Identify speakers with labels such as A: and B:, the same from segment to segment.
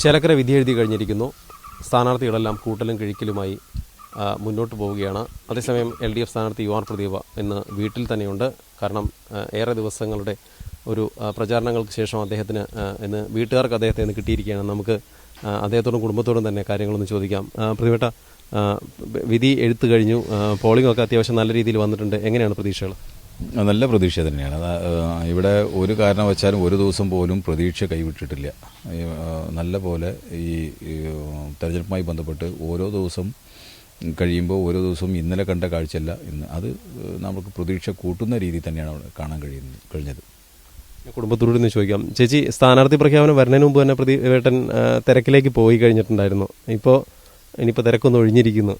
A: ചേലക്കര വിധി എഴുതി കഴിഞ്ഞിരിക്കുന്നു. സ്ഥാനാർത്ഥികളെല്ലാം കൂട്ടലും കിഴിക്കലുമായി മുന്നോട്ട് പോവുകയാണ്. അതേസമയം എൽ ഡി എഫ് സ്ഥാനാർത്ഥി യു ആർ പ്രദീപ ഇന്ന് വീട്ടിൽ തന്നെയുണ്ട്. കാരണം ഏറെ ദിവസങ്ങളുടെ ഒരു പ്രചാരണങ്ങൾക്ക് ശേഷം അദ്ദേഹത്തിന് ഇന്ന് വീട്ടുകാർക്ക് അദ്ദേഹത്തെ ഇന്ന് കിട്ടിയിരിക്കുകയാണ്. നമുക്ക് അദ്ദേഹത്തോടും കുടുംബത്തോടും തന്നെ കാര്യങ്ങളൊന്ന് ചോദിക്കാം. ആ, പ്രതിഭട്ട വിധി എഴുത്തു കഴിഞ്ഞു. പോളിംഗ് ഒക്കെ അത്യാവശ്യം നല്ല രീതിയിൽ വന്നിട്ടുണ്ട്. എങ്ങനെയാണ് പ്രതീക്ഷകൾ?
B: നല്ല പ്രതീക്ഷ തന്നെയാണ്. ഇവിടെ ഒരു കാരണം വെച്ചാലും ഒരു ദിവസം പോലും പ്രതീക്ഷ കൈവിട്ടിട്ടില്ല. നല്ല പോലെ ഈ തെരഞ്ഞെടുപ്പുമായി ബന്ധപ്പെട്ട് ഓരോ ദിവസം കഴിയുമ്പോൾ ഓരോ ദിവസവും ഇന്നലെ കണ്ട കാഴ്ചയല്ല ഇന്ന്. അത് നമുക്ക് പ്രതീക്ഷ കൂട്ടുന്ന രീതിയിൽ തന്നെയാണ് കാണാൻ കഴിയുന്നത് കഴിഞ്ഞത്.
A: കുടുംബത്തോട് നിന്ന് ചോദിക്കാം. ചേച്ചി സ്ഥാനാർത്ഥി പ്രഖ്യാപനം വരുന്നതിന് മുമ്പ് തന്നെ പ്രതിവേട്ടൻ വേട്ടൻ തിരക്കിലേക്ക് പോയി കഴിഞ്ഞിട്ടുണ്ടായിരുന്നു. ഇപ്പോൾ ഇനിയിപ്പോൾ തിരക്കൊന്ന് ഒഴിഞ്ഞിരിക്കുന്നു.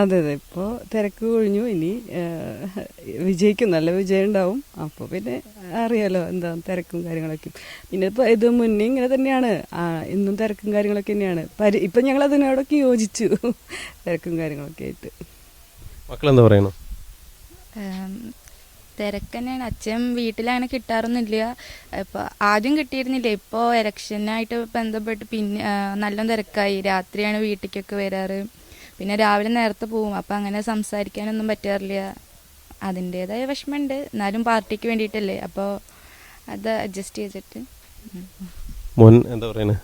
C: അതെ അതെ. ഇപ്പോൾ തിരക്ക് കഴിഞ്ഞു. ഇനി വിജയിക്കും. നല്ല വിജയം ഉണ്ടാവും അപ്പോൾ പിന്നെ അറിയാലോ എന്താ തിരക്കും കാര്യങ്ങളൊക്കെ. പിന്നെ ഇപ്പോൾ ഇത് മുന്നേ ഇങ്ങനെ തന്നെയാണ്. ആ, ഇന്നും തിരക്കും കാര്യങ്ങളൊക്കെ തന്നെയാണ്. പരി ഇപ്പം ഞങ്ങൾ അതിനോടൊക്കെ യോജിച്ചു. തിരക്കും കാര്യങ്ങളൊക്കെ ആയിട്ട്.
A: മക്കളെന്താ പറയുന്നു?
D: തിരക്ക് തന്നെയാണ്. അച്ഛൻ വീട്ടിലങ്ങനെ കിട്ടാറൊന്നുമില്ല. ഇപ്പോൾ ആദ്യം കിട്ടിയിരുന്നില്ല? ഇപ്പോൾ ഇലക്ഷനായിട്ട് ബന്ധപ്പെട്ട് പിന്നെ നല്ല തിരക്കായി. രാത്രിയാണ് വീട്ടിലേക്കൊക്കെ വരാറ്. പിന്നെ രാവിലെ നേരത്തെ പോവും. അപ്പം അങ്ങനെ സംസാരിക്കാനൊന്നും പറ്റാറില്ല. അതിന്റേതായ വിഷമമുണ്ട്. എന്നാലും പാർട്ടിക്ക് വേണ്ടിയിട്ടല്ലേ. അപ്പോൾ അത് അഡ്ജസ്റ്റ് ചെയ്തിട്ട്.
A: മോൻ എന്താ പറയുന്നത്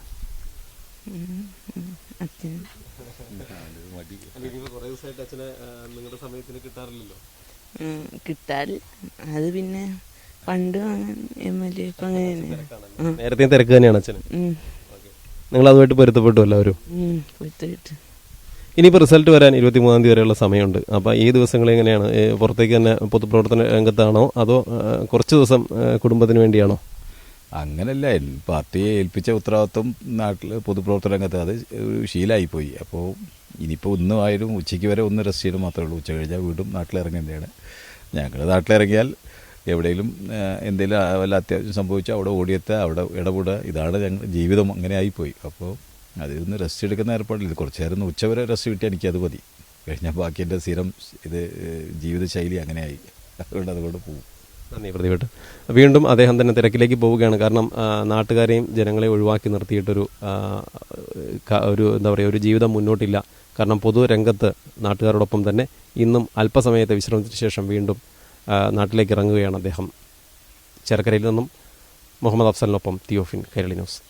E: കിട്ടാറില്ല. അത് പിന്നെ പണ്ട് എം എൽ എ ഇപ്പം
A: നേരത്തെ തിരക്ക് തന്നെയാണ് അച്ഛന്. നിങ്ങൾ അതുമായിട്ട് പൊരുത്തപ്പെട്ടു എല്ലാവരും?
E: കൊടുത്തിട്ട്
A: ഇനിയിപ്പോൾ റിസൾട്ട് വരാൻ ഇരുപത്തി മൂന്നാം തീയതി വരെയുള്ള സമയമുണ്ട്. അപ്പോൾ ഈ ദിവസങ്ങൾ എങ്ങനെയാണ്? പുറത്തേക്ക് തന്നെ പൊതുപ്രവർത്തന രംഗത്താണോ? അതോ കുറച്ച് ദിവസം കുടുംബത്തിന് വേണ്ടിയാണോ?
B: അങ്ങനല്ല. പാർട്ടിയെ ഏൽപ്പിച്ച ഉത്തരവാദിത്വം നാട്ടിൽ പൊതുപ്രവർത്തന രംഗത്ത് അത് ശീലമായിപ്പോയി അപ്പോൾ ഇനിയിപ്പോൾ ഒന്നും ആയാലും ഉച്ചയ്ക്ക് വരെ ഒന്ന് റെസ്റ്റ് ചെയ്ത് മാത്രമേ ഉള്ളൂ. ഉച്ച കഴിഞ്ഞാൽ വീണ്ടും നാട്ടിലിറങ്ങേണ്ടതാണ് ഞങ്ങൾ നാട്ടിലിറങ്ങിയാൽ എവിടെയെങ്കിലും എന്തെങ്കിലും വല്ല അത്യാവശ്യം സംഭവിച്ചാൽ അവിടെ ഓടിയെത്തുക അവിടെ ഇടപെടുക. ഇതാണ് ഞങ്ങൾ ജീവിതം. അങ്ങനെ ആയിപ്പോയി അപ്പോൾ അതിൽ നിന്ന് റെസ്റ്റ് എടുക്കുന്ന ഏർപ്പാടില്ല. കുറച്ച് നേരം ഉച്ചവരെ റെസ്റ്റ് കിട്ടിയാൽ എനിക്കത് മതി. കഴിഞ്ഞാൽ ബാക്കി എന്റെ സ്ഥിരം ഇത് ജീവിതശൈലി അങ്ങനെയായി. അതുകൊണ്ട് അതുകൊണ്ട് പോകും
A: നന്ദി പ്രതിപേട്ട് വീണ്ടും അദ്ദേഹം തന്നെ തിരക്കിലേക്ക് പോവുകയാണ്. കാരണം നാട്ടുകാരെയും ജനങ്ങളെ ഒഴിവാക്കി നിർത്തിയിട്ടൊരു ഒരു എന്താ പറയുക ഒരു ജീവിതം മുന്നോട്ടില്ല. കാരണം പൊതുരംഗത്ത് നാട്ടുകാരോടൊപ്പം തന്നെ ഇന്നും അല്പസമയത്തെ വിശ്രമത്തിന് ശേഷം വീണ്ടും നാട്ടിലേക്ക് ഇറങ്ങുകയാണ് അദ്ദേഹം. ചെറുക്കരയിൽ നിന്നും മുഹമ്മദ് അഫ്സലിനൊപ്പം തിയോഫിൻ കേരളി ന്യൂസ്.